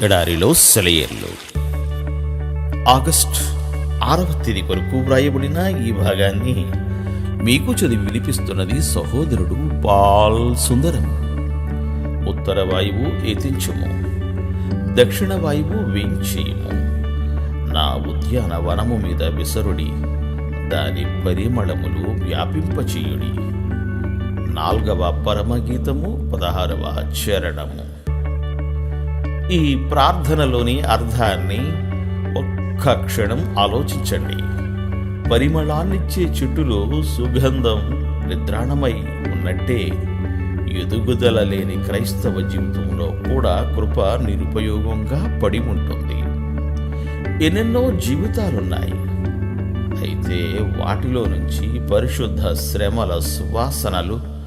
ఎడారిలో సెలయేర్లు. ఆగస్ట్ ఆరవ తేదీ కొరకు వ్రాయబడిన ఈ భాగాన్ని మీకు చదివి వినిపిస్తున్నది సహోదరుడు పాల్ సుందరం. ఉత్తర వాయువు ఏతించము దక్షిణ వాయువు వేయించేయము నా ఉద్యాన వనము మీద విసరుడి. దాని పరిమళములు వ్యాపింపచేయుడి. నాల్గవ పరమగీతము పదహారవ చరణము. ఈ ప్రార్థనలోని అర్థాన్ని ఒక్క క్షణం ఆలోచించండి. పరిమళాన్నిచ్చే చెట్టులో సుగంధం నిద్రాణమై ఉన్నట్టే ఎదుగుదల లేని క్రైస్తవ జీవితంలో కూడా కృప నిరుపయోగంగా పడి ఉంటుంది. ఎన్నెన్నో జీవితాలున్నాయి. అయితే వాటిలో నుంచి పరిశుద్ధ శ్రమల సువాసనలు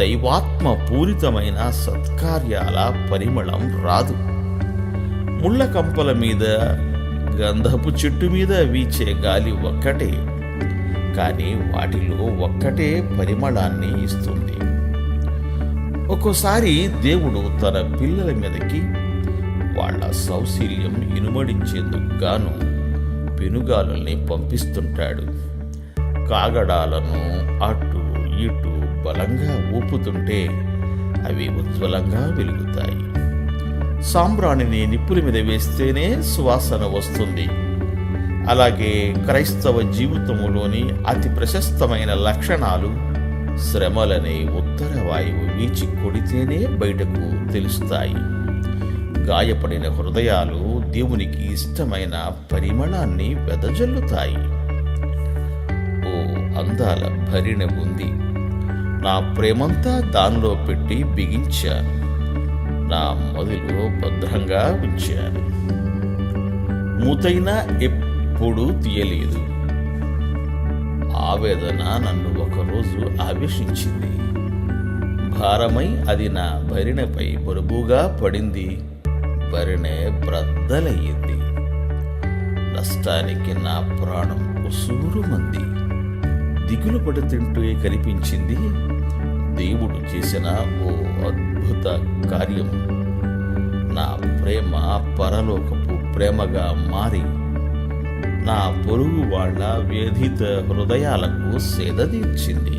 దైవాత్మ పూరితమైన సత్కార్యాల పరిమళం రాదు. ముళ్ళ కంపల మీద గంధపు చెట్టు మీద వీచే గాలి ఒక్కటే కానీ వాటిలో ఒక్కటే పరిమళాన్ని ఇస్తుంది. ఒక్కోసారి దేవుడు తన పిల్లల మీదకి వాళ్ళ సౌశీల్యం ఇనుమడించేందుకు గాను పెనుగాలని పంపిస్తుంటాడు. కాగడాలను అటు ఇటు బలంగా ఊపుతుంటే అవి ఉజ్వలంగా వెలుగుతాయి. సాంబ్రాణిని నిప్పుల మీద వేస్తేనే సువాసన వస్తుంది. అలాగే క్రైస్తవ జీవితంలోని అతి ప్రశస్తమైన లక్షణాలు శ్రమలనే ఉత్తర వాయువు వీచి కొడితేనే బయటకు తెలుస్తాయి. గాయపడిన హృదయాలు దేవునికి ఇష్టమైన పరిమళాన్ని వెదజల్లుతాయి. ఓ అందాల భరిణ ఉంది. నా ప్రేమంతా దానిలో పెట్టి బిగించాను. నా మొదలు భద్రంగా ఉంచాను. మూతైనా ఎప్పుడూ తీయలేదు. ఆవేదన నన్ను ఒకరోజు ఆవేశించింది. భారమై అది నా భరిణపై బరువుగా పడింది. భరిణే బ్రద్దలయ్యింది. నష్టానికి నా ప్రాణం ఉసూరుమంది. మంది దిగులు పడుతుంటే కనిపించింది దేవుడు చేసిన ఓ అద్భుత కార్యం. నా ప్రేమ పరలోకపు ప్రేమగా మారి నా పొరుగు వాళ్ళ వేధిత హృదయాలకు సేదతీర్చింది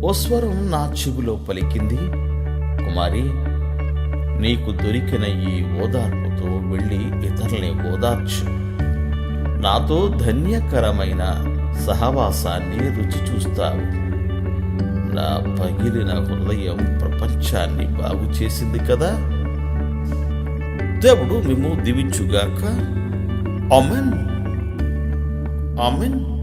ఓ స్వరం నా చెవిలో పలికింది కుమారి నీకు దొరికిన ఈ ఓదార్పుతో వెళ్ళి ఇతరుల్ని ఓదార్చు. నాతో ధన్యకరమైన సహవాసాన్ని రుచి చూస్తావు. నా పగిలిన హృదయం ప్రపంచాన్ని బాగు చేసింది కదా. దేవుడు మేము దీవించుగాక. Amen amen